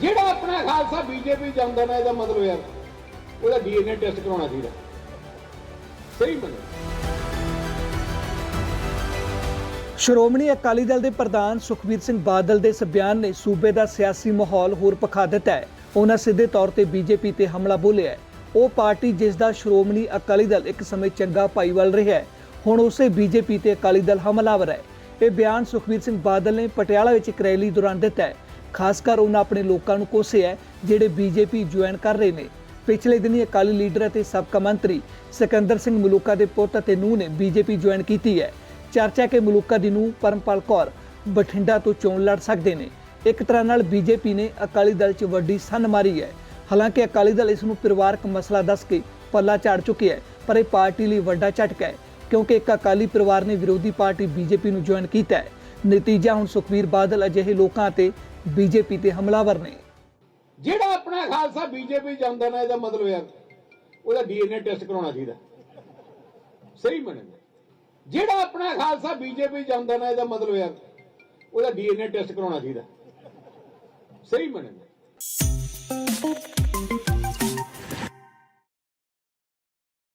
ਜਿਹੜਾ ਆਪਣਾ ਖਾਲਸਾ ਬੀਜੇਪੀ ਜਾਂਦਾ ਨਾ, ਇਹਦਾ ਮਤਲਬ ਯਾਰ ਉਹਦਾ ਡੀਐਨਏ ਟੈਸਟ ਕਰਾਉਣਾ ਚਾਹੀਦਾ। ਸਹੀ ਮੰਨੋ ਸ਼੍ਰੋਮਣੀ ਅਕਾਲੀ ਦਲ ਦੇ ਪ੍ਰਧਾਨ ਸੁਖਬੀਰ ਸਿੰਘ ਬਾਦਲ ਦੇ ਇਸ ਬਿਆਨ ਨੇ ਸੂਬੇ ਦਾ ਸਿਆਸੀ ਮਾਹੌਲ ਹੋਰ ਪਖਾ ਦਿੱਤਾ ਹੈ। ਉਹਨਾਂ ਸਿੱਧੇ ਤੌਰ ਤੇ ਬੀਜੇਪੀ ਤੇ ਹਮਲਾ ਬੋਲਿਆ ਹੈ। ਉਹ ਪਾਰਟੀ ਜਿਸ ਦਾ ਸ਼੍ਰੋਮਣੀ ਅਕਾਲੀ ਦਲ ਇੱਕ ਸਮੇਂ ਚੰਗਾ ਭਾਈਵਾਲ ਰਿਹਾ ਹੈ, ਹੁਣ ਉਸੇ ਬੀਜੇਪੀ ਤੇ ਅਕਾਲੀ ਦਲ ਹਮਲਾਵਰ ਹੈ। ਇਹ ਬਿਆਨ ਸੁਖਬੀਰ ਸਿੰਘ ਬਾਦਲ ਨੇ ਪਟਿਆਲਾ ਵਿੱਚ ਇੱਕ ਰੈਲੀ ਦੌਰਾਨ ਦਿੱਤਾ ਹੈ। ਖਾਸ ਕਰ ਉਹਨਾਂ ਆਪਣੇ ਲੋਕਾਂ ਨੂੰ ਕੋਸਿਆ ਹੈ, ਜਿਹੜੇ ਬੀਜੇਪੀ ਜੁਆਇਨ ਕਰ ਰਹੇ ਨੇ। ਪਿਛਲੇ ਦਿਨੀ ਅਕਾਲੀ ਲੀਡਰ ਅਤੇ ਸਾਬਕਾ ਮੰਤਰੀ ਸਿਕੰਦਰ ਸਿੰਘ ਮਲੂਕਾ ਦੇ ਪੁੱਤ ਅਤੇ ਨੂੰਹ ਨੇ ਬੀਜੇਪੀ ਜੁਆਇਨ ਕੀਤੀ ਹੈ। ਚਰਚਾ ਕਿ ਮਲੂਕਾ ਦੀ ਨੂੰਹ ਪਰਮਪਾਲ ਕੌਰ ਬਠਿੰਡਾ ਤੋਂ ਚੋਣ ਲੜ ਸਕਦੇ ਨੇ। ਇੱਕ ਤਰ੍ਹਾਂ ਨਾਲ ਬੀਜੇਪੀ ਨੇ ਅਕਾਲੀ ਦਲ 'ਚ ਵੱਡੀ ਸੰਨ ਮਾਰੀ ਹੈ। ਹਾਲਾਂਕਿ ਅਕਾਲੀ ਦਲ ਇਸ ਨੂੰ ਪਰਿਵਾਰਕ ਮਸਲਾ ਦੱਸ ਕੇ ਪੱਲਾ ਝਾੜ ਚੁੱਕਿਆ ਹੈ, ਪਰ ਇਹ ਪਾਰਟੀ ਲਈ ਵੱਡਾ ਝਟਕਾ ਹੈ, ਕਿਉਂਕਿ ਇੱਕ ਅਕਾਲੀ ਪਰਿਵਾਰ ਨੇ ਵਿਰੋਧੀ ਪਾਰਟੀ ਬੀਜੇਪੀ ਨੂੰ ਜੁਆਇਨ ਕੀਤਾ ਹੈ। ਨਤੀਜਾ ਹੁਣ ਸੁਖਬੀਰ ਬਾਦਲ ਅਜਿਹੇ ਲੋਕਾਂ ਤੇ ਬੀਜੇਪੀ ਤੇ ਹਮਲਾਵਰ ਨੇ। ਜਿਹੜਾ ਆਪਣਾ ਖਾਲਸਾ ਬੀਜੇਪੀ ਜਾਂਦਾ ਨਾ, ਇਹਦਾ ਮਤਲਬ ਯਾਰ ਉਹਦਾ ਡੀਐਨਏ ਟੈਸਟ ਕਰਾਉਣਾ ਚਾਹੀਦਾ। ਸਹੀ ਮੰਨੋ ਜਿਹੜਾ ਆਪਣਾ ਖਾਲਸਾ ਬੀਜੇਪੀ ਜਾਂਦਾ ਨਾ, ਇਹਦਾ ਮਤਲਬ ਹੈ ਉਹਦਾ ਡੀਐਨਏ ਟੈਸਟ ਕਰਾਉਣਾ ਚਾਹੀਦਾ। ਸਹੀ ਮੰਨੋ